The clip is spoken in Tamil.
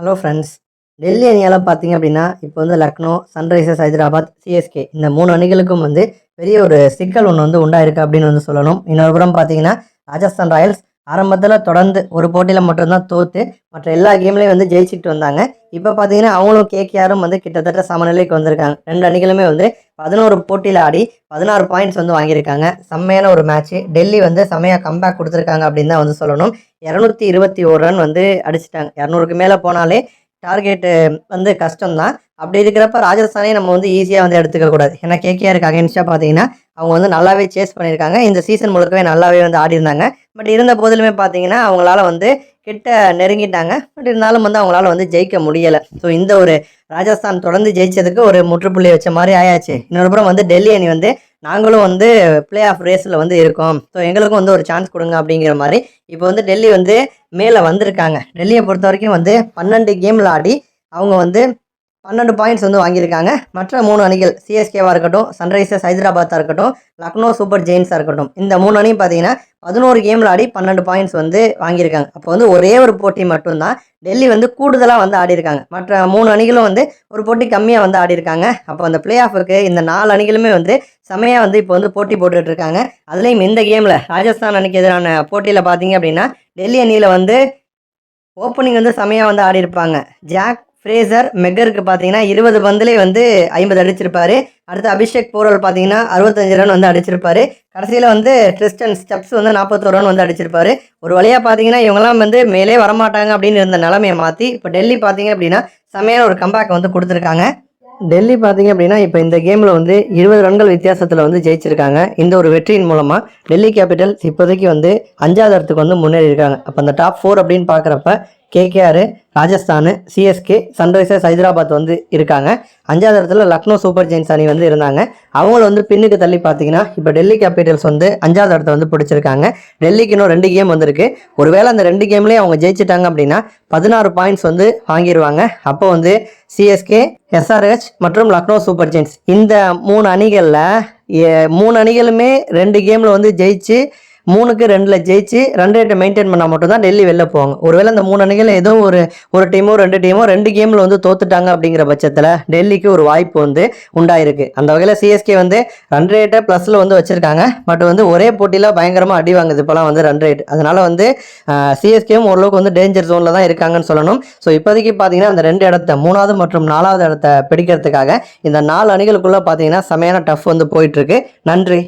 ஹலோ ஃப்ரெண்ட்ஸ் டெல்லி அணியால் பார்த்தீங்க அப்படின்னா இப்போ வந்து லக்னோ சன்ரைசர்ஸ் ஹைதராபாத் சிஎஸ்கே இந்த மூணு அணிகளுக்கும் வந்து பெரிய ஒரு சிக்கல் ஒன்று வந்து உண்டாயிருக்கு அப்படின்னு வந்து சொல்லணும். இன்னொரு புறம் பார்த்தீங்கன்னா ராஜஸ்தான் ராயல்ஸ் ஆரம்பத்தில் தொடர்ந்து ஒரு போட்டியில் மட்டும்தான் தோற்று மற்ற எல்லா கேம்லேயும் வந்து ஜெயிச்சுட்டு வந்தாங்க. இப்போ பார்த்தீங்கன்னா அவங்களும் கேகேஆரும் வந்து கிட்டத்தட்ட சமநிலைக்கு வந்திருக்காங்க. ரெண்டு அணிகளுமே வந்து பதினோரு போட்டியில் ஆடி பதினாறு பாயிண்ட்ஸ் வந்து வாங்கியிருக்காங்க. செம்மையான ஒரு மேட்ச்சு டெல்லி வந்து செம்மையாக கம்பேக் கொடுத்துருக்காங்க அப்படின்னு தான் வந்து சொல்லணும். இரநூத்தி இருபத்தி ஒரு ரன் வந்து அடிச்சிட்டாங்க. இரநூறுக்கு மேலே போனாலே டார்கெட்டு வந்து கஷ்டம்தான். அப்படி இருக்கிறப்ப ராஜஸ்தானே நம்ம வந்து ஈஸியாக வந்து எடுத்துக்க கூடாது. ஏன்னா கேகேஆருக்கு அகேன்ஸ்டாக பார்த்தீங்கன்னா அவங்க வந்து நல்லாவே சேஸ் பண்ணியிருக்காங்க. இந்த சீசன் முழுக்கவே நல்லாவே வந்து ஆடி இருந்தாங்க பட் இருந்த போதிலுமே பார்த்தீங்கன்னா அவங்களால வந்து கிட்ட நெருங்கிட்டாங்க. பட் இருந்தாலும் வந்து அவங்களால வந்து ஜெயிக்க முடியலை. ஸோ இந்த ஒரு ராஜஸ்தான் தொடர்ந்து ஜெயிச்சதுக்கு ஒரு முற்றுப்புள்ளி வச்ச மாதிரி ஆயாச்சு. இன்னொரு புறம் வந்து டெல்லி அணி வந்து நாங்களும் வந்து பிளே ஆஃப் ரேஸில் வந்து இருக்கோம். ஸோ எங்களுக்கும் வந்து ஒரு சான்ஸ் கொடுங்க அப்படிங்கிற மாதிரி இப்போ வந்து டெல்லி வந்து மேலே வந்திருக்காங்க. டெல்லியை பொறுத்த வரைக்கும் வந்து பன்னெண்டு கேமில் ஆடி அவங்க வந்து பன்னெண்டு பாயிண்ட்ஸ் வந்து வாங்கியிருக்காங்க. மற்ற மூணு அணிகள் சிஎஸ்கேவாக இருக்கட்டும் சன்ரைசர்ஸ் ஹைதராபாத்தாக இருக்கட்டும் லக்னோ சூப்பர் ஜெயின்ஸாக இருக்கட்டும் இந்த மூணு அணியும் பார்த்தீங்கன்னா பதினோரு கேமில் ஆடி பன்னெண்டு பாயிண்ட்ஸ் வந்து வாங்கியிருக்காங்க. அப்போ வந்து ஒரே ஒரு போட்டி மட்டும்தான். டெல்லி வந்து கூடுதலாக வந்து ஆடி இருக்காங்க மற்ற மூணு அணிகளும் வந்து ஒரு போட்டி கம்மியாக வந்து ஆடி இருக்காங்க அப்போ அந்த பிளே ஆஃபுக்கு இந்த நாலு அணிகளுமே வந்து செமையாக வந்து இப்போ வந்து போட்டி போட்டுகிட்டு இருக்காங்க அதுலேயும் இந்த கேமில் ராஜஸ்தான் அணிக்கு எதிரான போட்டியில் பார்த்தீங்க அப்படின்னா டெல்லி அணியில் வந்து ஓப்பனிங் வந்து செமையாக வந்து ஆடி இருப்பாங்க ஜாக் ஃப்ரேசர் மெக்கருக்கு பார்த்தீங்கன்னா இருபது பந்துலேயே வந்து ஐம்பது அடிச்சிருப்பாரு. அடுத்து அபிஷேக் போரல் பார்த்தீங்கன்னா அறுபத்தஞ்சு ரன் வந்து அடிச்சிருப்பாரு. கடைசியில் வந்து ட்ரிஸ்டன் ஸ்டெப்ஸ் வந்து நாற்பத்தோரு ரன் வந்து அடிச்சிருப்பாரு. ஒரு வழியாக பார்த்தீங்கன்னா இவங்கெல்லாம் வந்து மேலே வரமாட்டாங்க அப்படின்னு இருந்த நிலமையை மாற்றி இப்போ டெல்லி பார்த்தீங்க அப்படின்னா செமையான ஒரு கம்பேக் வந்து கொடுத்துருக்காங்க. டெல்லி பார்த்தீங்க அப்படின்னா இப்போ இந்த கேமில் வந்து இருபது ரன்கள் வித்தியாசத்தில் வந்து ஜெயிச்சிருக்காங்க. இந்த ஒரு வெற்றியின் மூலமாக டெல்லி கேபிட்டல்ஸ் இப்போதைக்கு வந்து அஞ்சாவது இடத்துக்கு வந்து முன்னேறி இருக்காங்க அப்போ அந்த டாப் ஃபோர் அப்படின்னு பார்க்குறப்ப KKR Rajasthan CSK Sunrisers Hyderabad வந்து இருக்காங்க. அஞ்சாவது இடத்துல லக்னோ சூப்பர் ஜெயின்ஸ் அணி வந்து இருந்தாங்க. அவங்கள வந்து பின்னுக்கு தள்ளி பார்த்தீங்கன்னா இப்போ டெல்லி கேபிட்டல்ஸ் வந்து அஞ்சாவது இடத்த வந்து பிடிச்சிருக்காங்க. டெல்லிக்கு இன்னும் ரெண்டு கேம் வந்திருக்கு. ஒருவேளை அந்த ரெண்டு கேம்லேயும் அவங்க ஜெயிச்சிட்டாங்க அப்படின்னா பதினாறு பாயிண்ட்ஸ் வந்து வாங்கிடுவாங்க அப்போ வந்து சிஎஸ்கே எஸ்ஆர்ஹெச் மற்றும் லக்னோ சூப்பர் ஜெயின்ஸ். இந்த மூணு அணிகளில் மூணு அணிகளுமே ரெண்டு கேமில் வந்து ஜெயிச்சு மூணுக்கு ரெண்டில் ஜெயிச்சு ரன் ரேட்டை மெயின்டைன் பண்ணால் மட்டும்தான் டெல்லி வெளில போவாங்க. ஒருவேளை அந்த மூணு அணிகள் ஏதோ ஒரு ஒரு டீமோ ரெண்டு டீமோ ரெண்டு கேமில் வந்து தோத்துட்டாங்க அப்படிங்கிற பட்சத்தில் டெல்லிக்கு ஒரு வாய்ப்பு வந்து உண்டாயிருக்கு. அந்த வகையில் சிஎஸ்கே வந்து ரன் ரேட்டை ப்ளஸில் வந்து வச்சுருக்காங்க. பட் வந்து ஒரே போட்டியில் பயங்கரமாக அடி வாங்குது. இப்போலாம் வந்து ரன் ரேட் அதனால் வந்து சிஎஸ்கேவும் ஓரளவுக்கு வந்து டேஞ்சர் ஜோனில் தான் இருக்காங்கன்னு சொல்லணும். ஸோ இப்போதைக்கு பார்த்தீங்கன்னா அந்த ரெண்டு இடத்த மூணாவது மற்றும் நாலாவது இடத்த பிடிக்கிறதுக்காக இந்த நாலு அணிகளுக்குள்ளே பார்த்தீங்கன்னா செமையான டஃப் வந்து போயிட்டுருக்கு நன்றி.